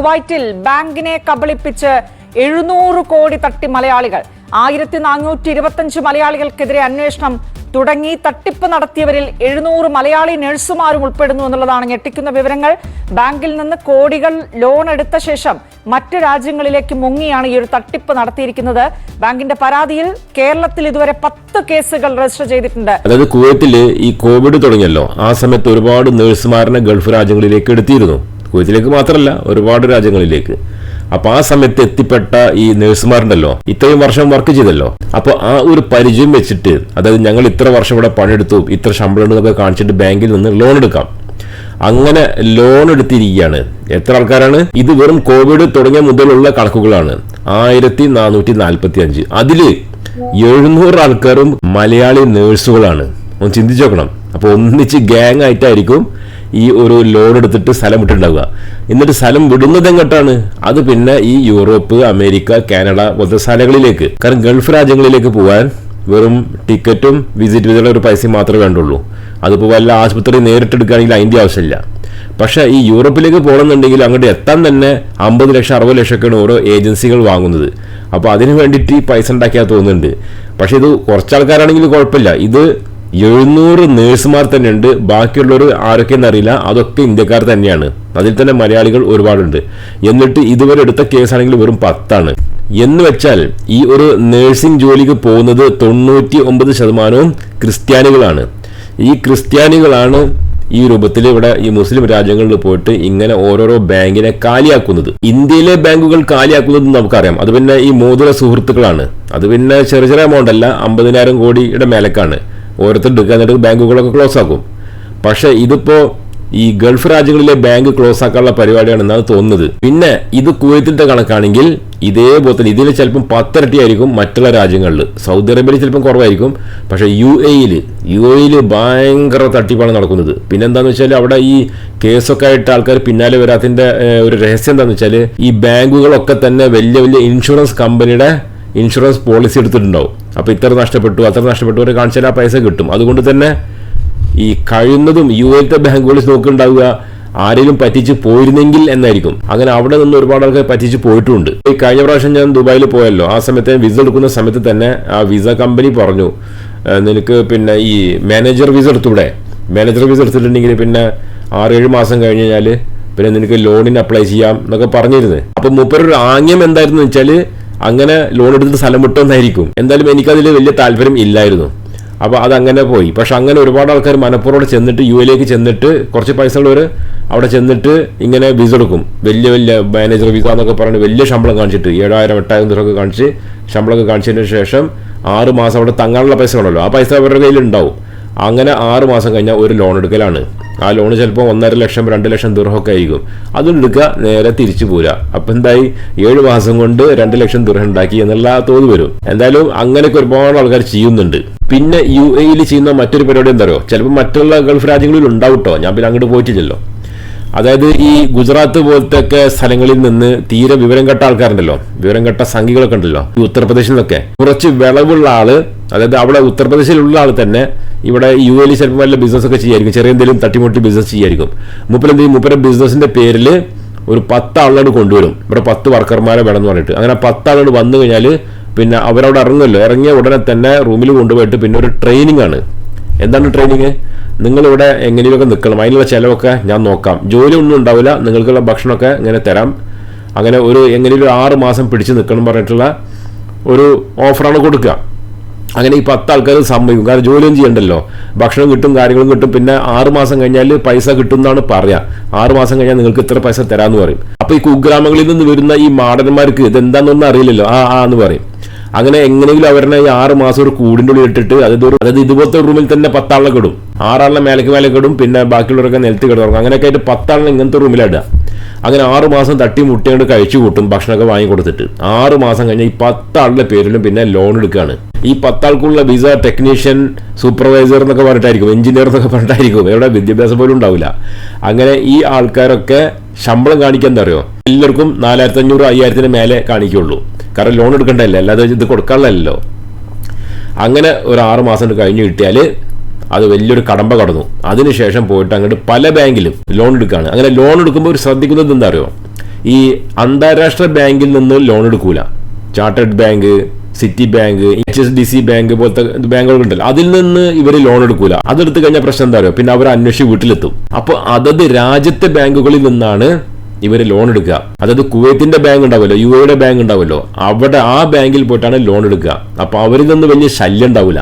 കുവൈറ്റിൽ ബാങ്കിനെ കബളിപ്പിച്ച് എഴുന്നൂറ് കോടി തട്ടി മലയാളികൾ. ആയിരത്തി നാനൂറ്റി ഇരുപത്തഞ്ച് മലയാളികൾക്കെതിരെ അന്വേഷണം തുടങ്ങി. തട്ടിപ്പ് നടത്തിയവരിൽ എഴുന്നൂറ് മലയാളി നഴ്സുമാരും ഉൾപ്പെടുന്നു എന്നുള്ളതാണ് ഞെട്ടിക്കുന്ന വിവരങ്ങൾ. ബാങ്കിൽ നിന്ന് കോടികൾ ലോൺ എടുത്ത ശേഷം മറ്റ് രാജ്യങ്ങളിലേക്ക് മുങ്ങിയാണ് ഈ ഒരു തട്ടിപ്പ് നടത്തിയിരിക്കുന്നത്. ബാങ്കിന്റെ പരാതിയിൽ കേരളത്തിൽ ഇതുവരെ പത്ത് കേസുകൾ രജിസ്റ്റർ ചെയ്തിട്ടുണ്ട്. അതായത് കുവൈത്തിൽ ഈ കോവിഡ് തുടങ്ങിയല്ലോ. ആ സമയത്ത് ഒരുപാട് നഴ്സുമാരനെ ഗൾഫ് രാജ്യങ്ങളിലേക്ക് എടുത്തിരുന്നു. കുവൈത്തിലേക്ക് മാത്രമല്ല ഒരുപാട് രാജ്യങ്ങളിലേക്ക്. അപ്പൊ ആ സമയത്ത് എത്തിപ്പെട്ട ഈ നഴ്സുമാരുണ്ടല്ലോ ഇത്രയും വർഷം വർക്ക് ചെയ്തല്ലോ. അപ്പൊ ആ ഒരു പരിചയം വെച്ചിട്ട് അതായത് ഞങ്ങൾ ഇത്ര വർഷം ഇവിടെ പണിയെടുത്തു ഇത്ര ശമ്പളം ഉണ്ടെന്നൊക്കെ കാണിച്ചിട്ട് ബാങ്കിൽ നിന്ന് ലോൺ എടുക്കാം. അങ്ങനെ ലോൺ എടുത്തിരിക്കുകയാണ്. എത്ര ആൾക്കാരാണ്? ഇത് വെറും കോവിഡ് തുടങ്ങിയ മുതലുള്ള കണക്കുകളാണ്. ആയിരത്തി നാനൂറ്റി നാൽപ്പത്തി അഞ്ച് അതിൽ എഴുന്നൂറ് ആൾക്കാരും മലയാളി നേഴ്സുകളാണ് ഒന്ന് ചിന്തിച്ചു നോക്കണം. അപ്പൊ ഒന്നിച്ച് ഗ്യാങ് ആയിട്ടായിരിക്കും ഈ ഒരു ലോഡ് എടുത്തിട്ട് സ്ഥലം വിട്ടിട്ടുണ്ടാവുക. എന്നിട്ട് സ്ഥലം വിടുന്നത് എങ്ങോട്ടാണ്? അത് പിന്നെ ഈ യൂറോപ്പ് അമേരിക്ക കാനഡ പോലത്തെ സ്ഥലങ്ങളിലേക്ക്. കാരണം ഗൾഫ് രാജ്യങ്ങളിലേക്ക് പോകാൻ വെറും ടിക്കറ്റും വിസിറ്റ് വിസയുടെ ഒരു പൈസയും മാത്രമേ വേണ്ടുള്ളൂ. അതിപ്പോൾ വല്ല ആശുപത്രി നേരിട്ടെടുക്കുകയാണെങ്കിൽ അതിന്റെ ആവശ്യമില്ല. പക്ഷേ ഈ യൂറോപ്പിലേക്ക് പോകണമെന്നുണ്ടെങ്കിൽ അങ്ങോട്ട് എത്താൻ തന്നെ അമ്പത് ലക്ഷം അറുപത് ലക്ഷമൊക്കെയാണ് ഓരോ ഏജൻസികൾ വാങ്ങുന്നത്. അപ്പോൾ അതിന് വേണ്ടിയിട്ട് ഈ പൈസ ഉണ്ടാക്കിയാൽ തോന്നുന്നുണ്ട്. പക്ഷേ ഇത് കുറച്ച് ആൾക്കാരാണെങ്കിൽ കുഴപ്പമില്ല. ഇത് എഴുന്നൂറ് നേഴ്സുമാർ തന്നെയുണ്ട്. ബാക്കിയുള്ളവർ ആരൊക്കെയെന്ന് അറിയില്ല. അതൊക്കെ ഇന്ത്യക്കാർ തന്നെയാണ്. അതിൽ തന്നെ മലയാളികൾ ഒരുപാടുണ്ട്. എന്നിട്ട് ഇതുവരെ എടുത്ത കേസാണെങ്കിൽ വെറും പത്താണ്. എന്ന് വെച്ചാൽ ഈ ഒരു നേഴ്സിംഗ് ജോലിക്ക് പോകുന്നത് തൊണ്ണൂറ്റി ഒമ്പത് ശതമാനവും ക്രിസ്ത്യാനികളാണ്. ഈ ക്രിസ്ത്യാനികളാണ് ഈ രൂപത്തിൽ ഇവിടെ ഈ മുസ്ലിം രാജ്യങ്ങളിൽ പോയിട്ട് ഇങ്ങനെ ഓരോരോ ബാങ്കിനെ കാലിയാക്കുന്നത്. ഇന്ത്യയിലെ ബാങ്കുകൾ കാലിയാക്കുന്നത് നമുക്കറിയാം. അത് പിന്നെ ഈ മോതിര സുഹൃത്തുക്കളാണ്. അത് പിന്നെ ചെറിയ ചെറിയ എമൗണ്ട് അല്ല അമ്പതിനായിരം കോടിയുടെ മേലക്കാണ്. ഓരോരുത്തർ എടുക്കുക എന്നിട്ട് ബാങ്കുകളൊക്കെ ക്ലോസ് ആക്കും. പക്ഷേ ഇതിപ്പോൾ ഈ ഗൾഫ് രാജ്യങ്ങളിലെ ബാങ്ക് ക്ലോസ് ആക്കാനുള്ള പരിപാടിയാണെന്നാണ് തോന്നുന്നത്. പിന്നെ ഇത് കുവൈത്തിന്റെ കണക്കാണെങ്കിൽ ഇതേപോലെ തന്നെ ഇതിൽ ചിലപ്പം പത്തിരട്ടി ആയിരിക്കും മറ്റുള്ള രാജ്യങ്ങളിൽ. സൗദി അറേബ്യയിൽ ചിലപ്പം കുറവായിരിക്കും. പക്ഷേ യു എയിൽ യു എയിൽ ഭയങ്കര തട്ടിപ്പാണ് നടക്കുന്നത്. പിന്നെ എന്താണെന്ന് വെച്ചാൽ അവിടെ ഈ കേസൊക്കെ ആയിട്ട് ആൾക്കാർ പിന്നാലെ വരാത്തതിന്റെ ഒരു രഹസ്യം എന്താണെന്ന് വെച്ചാൽ ഈ ബാങ്കുകളൊക്കെ തന്നെ വലിയ വലിയ ഇൻഷുറൻസ് കമ്പനിയുടെ ഇൻഷുറൻസ് പോളിസി എടുത്തിട്ടുണ്ടാവും. അപ്പോൾ ഇത്ര നഷ്ടപ്പെട്ടു അത്ര നഷ്ടപ്പെട്ടു അവരെ കാണിച്ചാൽ ആ പൈസ കിട്ടും. അതുകൊണ്ട് തന്നെ ഈ കഴിയുന്നതും യു എത്തെ ബാങ്കുകളിൽ നോക്കുന്നുണ്ടാവുക ആരെങ്കിലും പറ്റിച്ച് പോയിരുന്നെങ്കിൽ എന്നായിരിക്കും. അങ്ങനെ അവിടെ നിന്ന് ഒരുപാട് ആൾക്കാർ പറ്റിച്ച് പോയിട്ടുണ്ട്. ഈ കഴിഞ്ഞ പ്രാവശ്യം ഞാൻ ദുബായിൽ പോയല്ലോ. ആ സമയത്ത് വിസ എടുക്കുന്ന സമയത്ത് തന്നെ ആ വിസ കമ്പനി പറഞ്ഞു നിനക്ക് പിന്നെ ഈ മാനേജർ വിസ എടുത്തൂടെ? മാനേജർ വിസ എടുത്തിട്ടുണ്ടെങ്കിൽ പിന്നെ ആറേഴ് മാസം കഴിഞ്ഞ് കഴിഞ്ഞാൽ പിന്നെ നിനക്ക് ലോണിന് അപ്ലൈ ചെയ്യാം എന്നൊക്കെ പറഞ്ഞിരുന്നു. അപ്പൊ മൂപ്പരൊരു ആംഗ്യം എന്തായിരുന്നു വെച്ചാൽ അങ്ങനെ ലോൺ എടുത്തിട്ട് സ്ഥലം വിട്ടെന്നായിരിക്കും. എന്തായാലും എനിക്കതിൽ വലിയ താല്പര്യം ഇല്ലായിരുന്നു. അപ്പോൾ അതങ്ങനെ പോയി. പക്ഷെ അങ്ങനെ ഒരുപാട് ആൾക്കാർ മനപ്പൂർവം ചെന്നിട്ട് യു എയിലേക്ക് ചെന്നിട്ട് കുറച്ച് പൈസ ഉള്ളവർ അവിടെ ചെന്നിട്ട് ഇങ്ങനെ വിസ എടുക്കും. വലിയ വലിയ മാനേജർ വിസ എന്നൊക്കെ പറഞ്ഞ് വലിയ ശമ്പളം കാണിച്ചിട്ട് ഏഴായിരം എട്ടായിരം ദിവസമൊക്കെ കാണിച്ച് ശമ്പളമൊക്കെ കാണിച്ചതിന് ശേഷം ആറ് മാസം അവിടെ തങ്ങാനുള്ള പൈസ ഉണ്ടല്ലോ ആ പൈസ അവരുടെ കയ്യിൽ ഉണ്ടാവും അങ്ങനെ ആറ് മാസം കഴിഞ്ഞാൽ ഒരു ലോൺ എടുക്കലാണ്. ആ ലോൺ ചിലപ്പോൾ ഒന്നര ലക്ഷം രണ്ട് ലക്ഷം ദുർഹമൊക്കെ ആയിരിക്കും. അതും എടുക്കുക നേരെ തിരിച്ചു പോരാ അപ്പം എന്തായി? ഏഴ് മാസം കൊണ്ട് രണ്ട് ലക്ഷം ദുർഹം ഉണ്ടാക്കി എന്നുള്ള തോത് വരും. എന്തായാലും അങ്ങനെയൊക്കെ ഒരുപാട് ആൾക്കാർ ചെയ്യുന്നുണ്ട്. പിന്നെ യു എയിൽ ചെയ്യുന്ന മറ്റൊരു പരിപാടി എന്താ പറയുക ചിലപ്പോൾ മറ്റുള്ള ഗൾഫ് രാജ്യങ്ങളിൽ ഉണ്ടാവും കേട്ടോ ഞാൻ പിന്നെ അങ്ങോട്ട് പോയിട്ടില്ലല്ലോ. അതായത് ഈ ഗുജറാത്ത് പോലത്തെ സ്ഥലങ്ങളിൽ നിന്ന് തീരെ വിവരം കെട്ട ആൾക്കാരുണ്ടല്ലോ. വിവരം കെട്ട സംഘികളൊക്കെ ഉണ്ടല്ലോ. ഈ ഉത്തർപ്രദേശിൽ നിന്നൊക്കെ. കുറച്ച് വിളവുള്ള ആൾ അതായത് അവിടെ ഉത്തർപ്രദേശിലുള്ള ആൾ തന്നെ ഇവിടെ യു എയിൽ ചിലപ്പോൾ വല്ല ബിസിനസ് ഒക്കെ ചെയ്യായിരിക്കും. ചെറിയ എന്തെങ്കിലും തട്ടിമുട്ടി ബിസിനസ് ചെയ്യായിരിക്കും. മൂപ്പര് മുപ്പര ബിസിനസിന്റെ പേരിൽ ഒരു പത്ത് ആളുകൾ കൊണ്ടുവരും. ഇവിടെ പത്ത് വർക്കർമാരെ വേണം എന്ന് പറഞ്ഞിട്ട്. അങ്ങനെ പത്ത് ആളുകൾ വന്നു കഴിഞ്ഞാൽ പിന്നെ അവരവിടെ ഇറങ്ങുമല്ലോ. ഇറങ്ങിയ ഉടനെ തന്നെ റൂമിൽ കൊണ്ടുപോയിട്ട് പിന്നെ ഒരു ട്രെയിനിങ് ആണ്. എന്താണ് ട്രെയിനിങ് നിങ്ങളിവിടെ എങ്ങനെയൊക്കെ നിൽക്കണം? അതിനുള്ള ചിലവൊക്കെ ഞാൻ നോക്കാം. ജോലി ഒന്നും ഉണ്ടാവില്ല. നിങ്ങൾക്കുള്ള ഭക്ഷണമൊക്കെ ഇങ്ങനെ തരാം. അങ്ങനെ ഒരു എങ്ങനെയൊരു ആറ് മാസം പിടിച്ച് നിൽക്കണം പറഞ്ഞിട്ടുള്ള ഒരു ഓഫറാണ് കൊടുക്കുക. അങ്ങനെ ഈ പത്ത് ആൾക്കാർ സമ്മതിക്കും. കാരണം ജോലിയും ചെയ്യണ്ടല്ലോ. ഭക്ഷണം കിട്ടും കാര്യങ്ങളും കിട്ടും. പിന്നെ ആറ് മാസം കഴിഞ്ഞാൽ പൈസ കിട്ടും എന്നാണ് പറയാ. ആറ് മാസം കഴിഞ്ഞാൽ നിങ്ങൾക്ക് ഇത്ര പൈസ തരാമെന്ന് പറയും. അപ്പോൾ ഈ കുഗ്രാമങ്ങളിൽ നിന്ന് വരുന്ന ഈ മാടന്മാർക്ക് ഇത് എന്താണെന്നൊന്നും അറിയില്ലല്ലോ. ആ ആ എന്ന് പറയും. അങ്ങനെ എങ്ങനെയെങ്കിലും അവരെ ഈ ആറ് മാസം ഒരു കൂടിന്റെ ഉള്ളിൽ ഇട്ടിട്ട് അതായത് ഒരു അതായത് ഇതുപോലത്തെ റൂമിൽ തന്നെ പത്താളെ കിടും. ആറാളിനെ മേലേക്ക് മേലെ കിടും പിന്നെ ബാക്കിയുള്ളവരൊക്കെ നിലത്ത് കിടന്നു അങ്ങനെയൊക്കെ ആയിട്ട് പത്താളിനെ ഇങ്ങനത്തെ റൂമിലിടുക അങ്ങനെ ആറ് മാസം തട്ടി മുട്ടിയാണ്ട് കഴിച്ചു കൂട്ടും ഭക്ഷണമൊക്കെ വാങ്ങി കൊടുത്തിട്ട്. ആറ് മാസം കഴിഞ്ഞാൽ ഈ പത്താളുടെ പേരിലും പിന്നെ ലോൺ എടുക്കുകയാണ്. ഈ പത്താൾക്കുള്ള വിസ ടെക്നീഷ്യൻ സൂപ്പർവൈസർ എന്നൊക്കെ പറഞ്ഞിട്ടായിരിക്കും എഞ്ചിനീയർ എന്നൊക്കെ പറഞ്ഞിട്ടായിരിക്കും. ഇവിടെ വിദ്യാഭ്യാസം പോലും ഉണ്ടാവില്ല. അങ്ങനെ ഈ ആൾക്കാരൊക്കെ ശമ്പളം കാണിക്കാൻ അറിയോ? എല്ലാവർക്കും നാലായിരത്തി അഞ്ഞൂറ് അയ്യായിരത്തിന് മേലെ കാണിക്കുള്ളൂ. കാരണം ലോൺ എടുക്കണ്ടല്ലേ? അല്ലാതെ ഇത് കൊടുക്കാനുള്ളതല്ലോ അങ്ങനെ ഒരു ആറ് മാസം കഴിഞ്ഞ് കിട്ടിയാൽ അത് വലിയൊരു കടമ്പ കടന്നു. അതിനുശേഷം പോയിട്ട് അങ്ങോട്ട് പല ബാങ്കിലും ലോൺ എടുക്കുകയാണ് അങ്ങനെ ലോൺ എടുക്കുമ്പോൾ ഒരു ശ്രദ്ധിക്കുന്നത് എന്താ അറിയോ? ഈ അന്താരാഷ്ട്ര ബാങ്കിൽ നിന്ന് ലോൺ എടുക്കൂല. Chartered bank city bank H S D C bank പോലത്തെ ബാങ്കുകൾ ഉണ്ടല്ലോ അതിൽ നിന്ന് ഇവർ ലോൺ എടുക്കൂല. അതെടുത്ത് കഴിഞ്ഞ പ്രശ്നം എന്താ പറയുക പിന്നെ അവർ അന്വേഷിച്ച് വീട്ടിലെത്തും. അപ്പോൾ അതത് രാജ്യത്തെ ബാങ്കുകളിൽ നിന്നാണ് ഇവർ ലോൺ എടുക്കുക. അതായത് കുവൈത്തിന്റെ ബാങ്ക് ഉണ്ടാവുമല്ലോ യു എയുടെ ബാങ്ക് ഉണ്ടാവുമല്ലോ. അവിടെ ആ ബാങ്കിൽ പോയിട്ടാണ് ലോൺ എടുക്കുക. അപ്പൊ അവരിൽ നിന്ന് വലിയ ശല്യം ഉണ്ടാവില്ല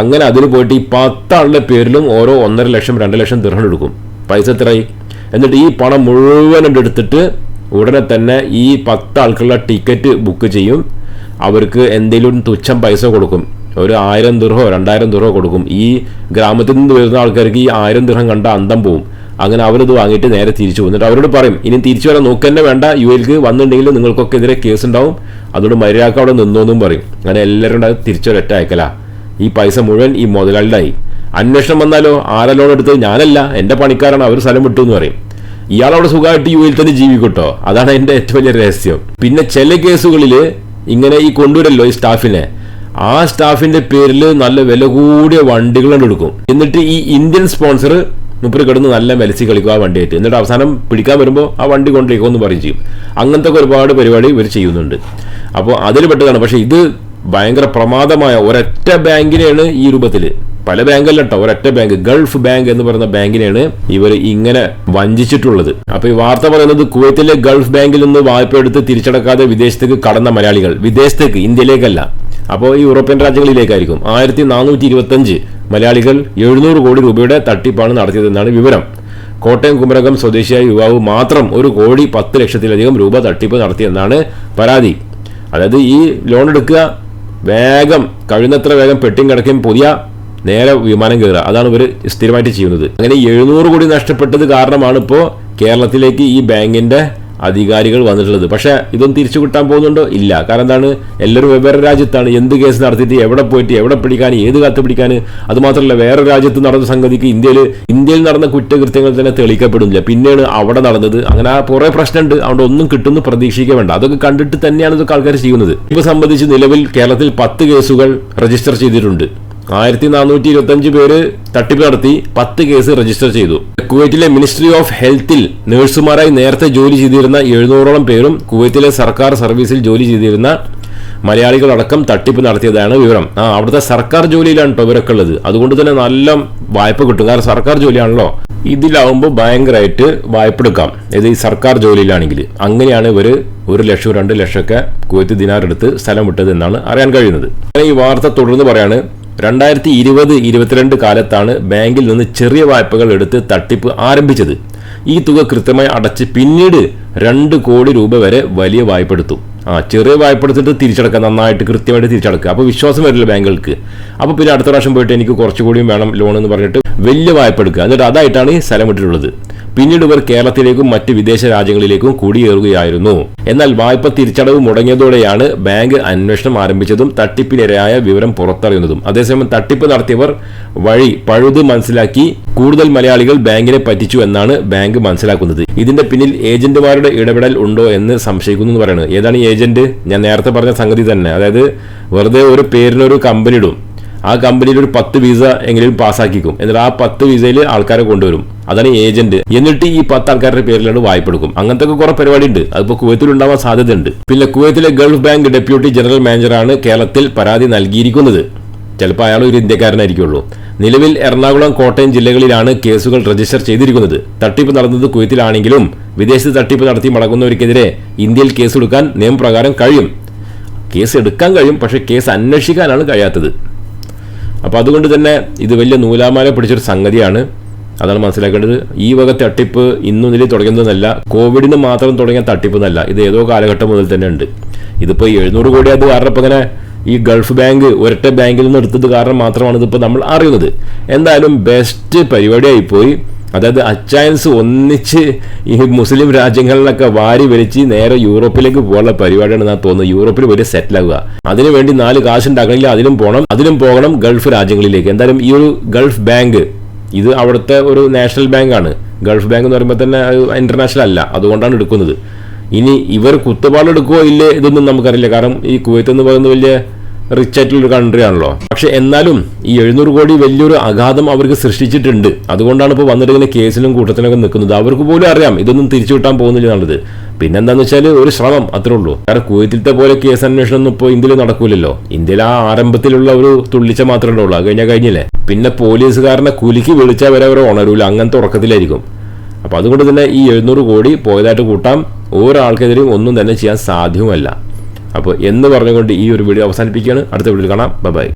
അങ്ങനെ അതിൽ പോയിട്ട് ഈ പത്താളുടെ പേരിലും ഓരോ ഒന്നര ലക്ഷം രണ്ട് ലക്ഷം ദിർഹം എടുക്കും. പൈസ എത്രയായി? എന്നിട്ട് ഈ പണം മുഴുവൻ എടുത്തിട്ട് ഉടനെ തന്നെ ഈ പത്ത് ആൾക്കുള്ള ടിക്കറ്റ് ബുക്ക് ചെയ്യും. അവർക്ക് എന്തെങ്കിലും തുച്ഛം പൈസ കൊടുക്കും. ഒരു ആയിരം ദിർഹോ രണ്ടായിരം ദിർഹോ കൊടുക്കും. ഈ ഗ്രാമത്തിൽ നിന്ന് വരുന്ന ആൾക്കാർക്ക് ഈ ആയിരം ദിർഹം കണ്ട അന്തം പോവും. അങ്ങനെ അവരത് വാങ്ങിയിട്ട് നേരെ തിരിച്ചു പോകും. എന്നിട്ട് അവരോട് പറയും ഇനി തിരിച്ചു വരാൻ നോക്കന്നെ വേണ്ട. യു എൽക്ക് വന്നിട്ടുണ്ടെങ്കിൽ നിങ്ങൾക്കൊക്കെ എതിരെ കേസ് ഉണ്ടാവും അതുകൊണ്ട് മര്യാദയ്ക്ക് അവിടെ നിന്നോന്നും പറയും. അങ്ങനെ എല്ലാവരും തിരിച്ചു തിരിച്ചൊരൊറ്റ അയക്കല. ഈ പൈസ മുഴുവൻ ഈ മുതലാളിയുടെ അന്വേഷണം വന്നാലോ ആരാ ലോൺ എടുത്തത്? ഞാനല്ല. എന്റെ പണിക്കാരാണ്. അവർ സ്ഥലം വിട്ടു എന്ന് പറയും. ഇയാൾ അവിടെ സുഖമായിട്ട് യു എൽ തന്നെ ജീവിക്കട്ടോ അതാണ് എന്റെ ഏറ്റവും വലിയ രഹസ്യം. പിന്നെ ചില കേസുകളിൽ ഇങ്ങനെ ഈ കൊണ്ടുവരല്ലോ ഈ സ്റ്റാഫിനെ. ആ സ്റ്റാഫിന്റെ പേരിൽ നല്ല വില കൂടിയ വണ്ടികൾ എടുക്കും. എന്നിട്ട് ഈ ഇന്ത്യൻ സ്പോൺസർ മുപ്പര് കിടന്ന് നല്ല മെലസി കളിക്കും ആ വണ്ടിയായിട്ട് എന്നിട്ട് അവസാനം പിടിക്കാൻ വരുമ്പോൾ ആ വണ്ടി കൊണ്ടിരിക്കുമെന്ന് പറയും ചെയ്യും. അങ്ങനത്തെ ഒരുപാട് പരിപാടി ഇവർ ചെയ്യുന്നുണ്ട്. അപ്പോൾ അതിൽ പെട്ടതാണ്. പക്ഷേ ഇത് ഭയങ്കര പ്രമാദമായ ഒരൊറ്റ ബാങ്കിനെയാണ് ഈ രൂപത്തിൽ പല ബാങ്കല്ല കേട്ടോ ഒരൊറ്റ ബാങ്ക്. ഗൾഫ് ബാങ്ക് എന്ന് പറയുന്ന ബാങ്കിനെയാണ് ഇവർ ഇങ്ങനെ വഞ്ചിച്ചിട്ടുള്ളത്. അപ്പൊ ഈ വാർത്ത പറയുന്നത് കുവൈത്തിലെ ഗൾഫ് ബാങ്കിൽ നിന്ന് വായ്പ എടുത്ത് തിരിച്ചടക്കാതെ വിദേശത്തേക്ക് കടന്ന മലയാളികൾ. വിദേശത്തേക്ക് ഇന്ത്യയിലേക്കല്ല. അപ്പോൾ ഈ യൂറോപ്യൻ രാജ്യങ്ങളിലേക്കായിരിക്കും. ആയിരത്തി നാനൂറ്റി ഇരുപത്തഞ്ച് മലയാളികൾ എഴുന്നൂറ് കോടി രൂപയുടെ തട്ടിപ്പാണ് നടത്തിയതെന്നാണ് വിവരം. കോട്ടയം കുമരകം സ്വദേശിയായ യുവാവ് മാത്രം ഒരു കോടി പത്ത് ലക്ഷത്തിലധികം രൂപ തട്ടിപ്പ് നടത്തിയെന്നാണ് പരാതി. അതായത് ഈ ലോൺ എടുക്കുക വേഗം കഴിയുന്നത്ര വേഗം പെട്ടിയും കിടക്കുകയും പുതിയ. നേരെ വിമാനം കയറുക. അതാണ് ഇവർ സ്ഥിരമായിട്ട് ചെയ്യുന്നത്. അങ്ങനെ എഴുന്നൂറ് കോടി നഷ്ടപ്പെട്ടത് കാരണമാണ് ഇപ്പോൾ കേരളത്തിലേക്ക് ഈ ബാങ്കിന്റെ അധികാരികൾ വന്നിട്ടുള്ളത്. പക്ഷേ ഇതൊന്നും തിരിച്ചു കിട്ടാൻ പോകുന്നുണ്ടോ? ഇല്ല. കാരണം എന്താണ്? എല്ലാവരും വെവ്വേറെ രാജ്യത്താണ്. എന്ത് കേസ് നടത്തിയിട്ട് എവിടെ പോയിട്ട് എവിടെ പിടിക്കാൻ ഏത് കാത്ത് പിടിക്കാൻ? അതുമാത്രമല്ല വേറെ രാജ്യത്ത് നടന്ന സംഗതിക്ക് ഇന്ത്യയിൽ ഇന്ത്യയിൽ നടന്ന കുറ്റകൃത്യങ്ങൾ തന്നെ തെളിയിക്കപ്പെടുന്നില്ല പിന്നെയാണ് അവിടെ നടന്നത്. അങ്ങനെ കുറേ പ്രശ്നമുണ്ട്. അവിടെ ഒന്നും കിട്ടുമെന്ന് പ്രതീക്ഷിക്കുക വേണ്ട. അതൊക്കെ കണ്ടിട്ട് തന്നെയാണ് ഇതൊക്കെ ആൾക്കാർ ചെയ്യുന്നത്. ഇപ്പോൾ സംബന്ധിച്ച് നിലവിൽ കേരളത്തിൽ പത്ത് കേസുകൾ രജിസ്റ്റർ ചെയ്തിട്ടുണ്ട്. ആയിരത്തി നാനൂറ്റി ഇരുപത്തി അഞ്ച് പേര് തട്ടിപ്പ് നടത്തി പത്ത് കേസ് രജിസ്റ്റർ ചെയ്തു. കുവൈറ്റിലെ മിനിസ്ട്രി ഓഫ് ഹെൽത്തിൽ നഴ്സുമാരായി നേരത്തെ ജോലി ചെയ്തിരുന്ന എഴുന്നൂറോളം പേരും കുവൈറ്റിലെ സർക്കാർ സർവീസിൽ ജോലി ചെയ്തിരുന്ന മലയാളികളടക്കം തട്ടിപ്പ് നടത്തിയതാണ് വിവരം. ആ അവിടുത്തെ സർക്കാർ ജോലിയിലാണ് കേട്ടോ ഉള്ളത്. അതുകൊണ്ട് തന്നെ നല്ല വായ്പ കിട്ടും. കാരണം സർക്കാർ ജോലിയാണല്ലോ. ഇതിലാവുമ്പോൾ ഭയങ്കരമായിട്ട് വായ്പ എടുക്കാം. ഇത് ഈ സർക്കാർ ജോലിയിലാണെങ്കിൽ. അങ്ങനെയാണ് ഇവർ ഒരു ലക്ഷം രണ്ട് ലക്ഷമൊക്കെ കുവൈത്ത് ദിനാർ എടുത്ത് സ്ഥലം വിട്ടത് എന്നാണ് അറിയാൻ കഴിയുന്നത്. ഈ വാർത്ത തുടർന്ന് പറയാണ് രണ്ടായിരത്തി ഇരുപത് ഇരുപത്തിരണ്ട് കാലത്താണ് ബാങ്കിൽ നിന്ന് ചെറിയ വായ്പകൾ എടുത്ത് തട്ടിപ്പ് ആരംഭിച്ചത്. ഈ തുക കൃത്യമായി അടച്ച് പിന്നീട് രണ്ട് കോടി രൂപ വരെ വലിയ വായ്പ എടുത്തു. ആ ചെറിയ വായ്പ എടുത്തിട്ട് തിരിച്ചടക്കുക നന്നായിട്ട് കൃത്യമായിട്ട് തിരിച്ചടക്കുക. അപ്പോൾ വിശ്വാസം വരില്ല ബാങ്കുകൾക്ക് അപ്പോൾ പിന്നെ അടുത്ത പ്രാവശ്യം പോയിട്ട് എനിക്ക് കുറച്ചുകൂടിയും വേണം ലോൺ എന്ന് പറഞ്ഞിട്ട് വലിയ വായ്പ എടുക്കുക എന്നിട്ട് അതായിട്ടാണ് ഈ സ്ഥലം വിട്ടിട്ടുള്ളത്. പിന്നീട് ഇവർ കേരളത്തിലേക്കും മറ്റ് വിദേശ രാജ്യങ്ങളിലേക്കും കുടിയേറുകയായിരുന്നു. എന്നാൽ വായ്പ തിരിച്ചടവ് മുടങ്ങിയതോടെയാണ് ബാങ്ക് അന്വേഷണം ആരംഭിച്ചതും തട്ടിപ്പിനിരയായ വിവരം പുറത്തറിയുന്നതും. അതേസമയം തട്ടിപ്പ് നടത്തിയവർ വഴി പഴുത് മനസ്സിലാക്കി കൂടുതൽ മലയാളികൾ ബാങ്കിനെ പറ്റിച്ചു എന്നാണ് ബാങ്ക് മനസ്സിലാക്കുന്നത്. ഇതിന്റെ പിന്നിൽ ഏജന്റുമാരുടെ ഇടപെടൽ ഉണ്ടോ എന്ന് സംശയിക്കുന്നു എന്ന് പറയുന്നത് ഏതാണ് ഏജന്റ് ഞാൻ നേരത്തെ പറഞ്ഞ സംഗതി തന്നെ. അതായത് വെറുതെ ഒരു പേരിനൊരു കമ്പനി ഇടും. ആ കമ്പനിയിൽ ഒരു പത്ത് വിസ എങ്കിലും പാസ്സാക്കിക്കും. എന്നിട്ട് ആ പത്ത് വിസയിൽ ആൾക്കാരെ കൊണ്ടുവരും. അതാണ് ഏജന്റ്. എന്നിട്ട് ഈ പത്ത് ആൾക്കാരുടെ പേരിലാണ് വായ്പ എടുക്കും അങ്ങനത്തെ ഒക്കെ കുറെ പരിപാടി ഉണ്ട് അതിപ്പോ കുവൈത്തിൽ ഉണ്ടാവാൻ സാധ്യതയുണ്ട്. പിന്നെ കുവൈത്തിലെ ഗൾഫ് ബാങ്ക് ഡെപ്യൂട്ടി ജനറൽ മാനേജറാണ് കേരളത്തിൽ പരാതി നൽകിയിരിക്കുന്നത്. ചിലപ്പോൾ അയാൾ ഒരു ഇന്ത്യക്കാരനായിരിക്കുള്ളൂ. നിലവിൽ എറണാകുളം കോട്ടയം ജില്ലകളിലാണ് കേസുകൾ രജിസ്റ്റർ ചെയ്തിരിക്കുന്നത്. തട്ടിപ്പ് നടന്നത് കുവൈത്തിലാണെങ്കിലും വിദേശത്ത് തട്ടിപ്പ് നടത്തി മടങ്ങുന്നവർക്കെതിരെ ഇന്ത്യയിൽ കേസെടുക്കാൻ നിയമപ്രകാരം കഴിയും. കേസ് എടുക്കാൻ കഴിയും പക്ഷേ കേസ് അന്വേഷിക്കാനാണ് കഴിയാത്തത്. അപ്പോൾ അതുകൊണ്ട് തന്നെ ഇത് വലിയ നൂലാമാല പിടിച്ചൊരു സംഗതിയാണ്. അതാണ് മനസ്സിലാക്കേണ്ടത്. ഈ വക തട്ടിപ്പ് ഇന്നും നിലയിൽ തുടങ്ങുന്നതല്ല. കോവിഡിന് മാത്രം തുടങ്ങിയ തട്ടിപ്പ് എന്നല്ല. ഇത് ഏതോ കാലഘട്ടം മുതൽ തന്നെ ഉണ്ട്. ഇതിപ്പോൾ എഴുന്നൂറ് കോടി അത് കാരണം ഇപ്പം ഇങ്ങനെ ഈ ഗൾഫ് ബാങ്ക് ഒരൊറ്റ ബാങ്കിൽ നിന്ന് എടുത്തത് കാരണം മാത്രമാണ് ഇതിപ്പോൾ നമ്മൾ അറിയുന്നത്. എന്തായാലും ബെസ്റ്റ് പരിപാടിയായി പോയി. അതായത് അച്ചായൻസ് ഒന്നിച്ച് ഈ മുസ്ലിം രാജ്യങ്ങളിലൊക്കെ വാരി വലിച്ച് നേരെ യൂറോപ്പിലേക്ക് പോകാനുള്ള പരിപാടിയാണ് ഞാൻ തോന്നുന്നത്. യൂറോപ്പിൽ വലിയ സെറ്റിലാവുക അതിനുവേണ്ടി നാല് കാശ് ഉണ്ടാക്കണമെങ്കിൽ അതിലും പോകണം. അതിലും പോകണം ഗൾഫ് രാജ്യങ്ങളിലേക്ക്. എന്തായാലും ഈ ഒരു ഗൾഫ് ബാങ്ക് ഇത് അവിടുത്തെ ഒരു നാഷണൽ ബാങ്കാണ് ഗൾഫ് ബാങ്ക് എന്ന് പറയുമ്പോൾ തന്നെ ഇന്റർനാഷണൽ അല്ല. അതുകൊണ്ടാണ് എടുക്കുന്നത്. ഇനി ഇവർ കുത്തുപാടെടുക്കുമോ ഇല്ലേ ഇതൊന്നും നമുക്കറിയില്ല. കാരണം ഈ കുവൈത്ത് എന്ന് പറയുന്നത് വലിയ റിച്ച് ആയിട്ടുള്ള ഒരു കൺട്രി ആണല്ലോ. പക്ഷെ എന്നാലും ഈ എഴുന്നൂറ് കോടി വലിയൊരു അഗാധം അവർക്ക് സൃഷ്ടിച്ചിട്ടുണ്ട്. അതുകൊണ്ടാണ് ഇപ്പോൾ വന്നിട്ട് ഇങ്ങനെ കേസിലും കൂട്ടത്തിലൊക്കെ നിൽക്കുന്നത്. അവർക്ക് പോലും അറിയാം ഇതൊന്നും തിരിച്ചു കിട്ടാൻ പോകുന്നില്ല എന്നുള്ളത്. പിന്നെന്താന്ന് വെച്ചാൽ ഒരു ശ്രമം അത്രേ ഉള്ളൂ. കാരണം കുവൈത്തിലത്തെ പോലെ കേസ് അന്വേഷണം ഒന്നും ഇപ്പോൾ ഇന്ത്യയിൽ നടക്കൂലല്ലോ. ഇന്ത്യയിൽ ആ ആരംഭത്തിലുള്ള ഒരു തുള്ളിച്ച മാത്രമേ ഉള്ളൂ. അത് കഴിഞ്ഞാൽ കഴിഞ്ഞില്ലേ? പിന്നെ പോലീസുകാരനെ കുലുക്കി വിളിച്ചാൽ വരെ അവർ ഉണരൂല. അങ്ങനത്തെ ഉറക്കത്തിലായിരിക്കും. അപ്പോൾ അതുകൊണ്ട് തന്നെ ഈ എഴുന്നൂറ് കോടി പോയതായിട്ട് കൂട്ടാം. ഒരാൾക്കെതിരെയും ഒന്നും തന്നെ ചെയ്യാൻ സാധ്യവുമല്ല അപ്പോൾ എന്ന് പറഞ്ഞുകൊണ്ട് ഈ ഒരു വീഡിയോ അവസാനിപ്പിക്കുകയാണ്. അടുത്ത വീഡിയോയിൽ കാണാം. Bye bye